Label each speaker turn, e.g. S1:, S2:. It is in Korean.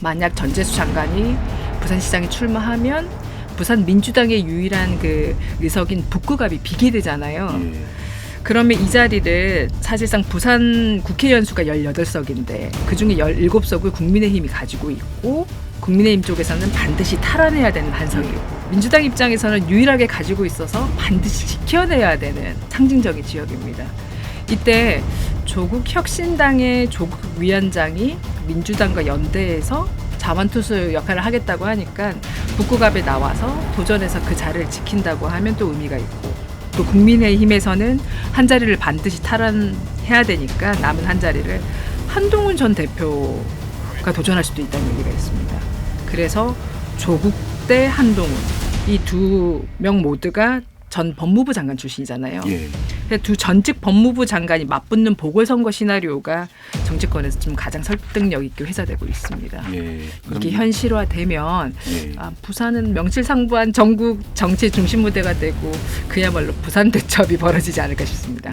S1: 만약 전재수 장관이 부산시장에 출마하면 부산 민주당의 유일한 그 의석인 북구갑이 비게 되잖아요.
S2: 예.
S1: 그러면 이 자리를 사실상 부산 국회의원 수가 18석인데 그 중에 17석을 국민의힘이 가지고 있고 국민의힘 쪽에서는 반드시 탈환해야 되는 한 석이고 민주당 입장에서는 유일하게 가지고 있어서 반드시 지켜내야 되는 상징적인 지역입니다. 이때 조국 혁신당의 조국 위원장이 민주당과 연대해서 자만투수 역할을 하겠다고 하니까 북구갑에 나와서 도전해서 그 자리를 지킨다고 하면 또 의미가 있고 또 국민의힘에서는 한 자리를 반드시 탈환해야 되니까 남은 한 자리를 한동훈 전 대표가 도전할 수도 있다는 얘기가 있습니다. 그래서 조국 대 한동훈 이 두 명 모두가 전 법무부 장관 출신이잖아요.
S2: 예.
S1: 두 전직 법무부 장관이 맞붙는 보궐선거 시나리오가 정치권에서 지금 가장 설득력 있게 회자되고 있습니다.
S2: 예.
S1: 이게 현실화되면
S2: 예.
S1: 아, 부산은 명실상부한 전국 정치 중심 무대가 되고 그야말로 부산 대첩이 벌어지지 않을까 싶습니다.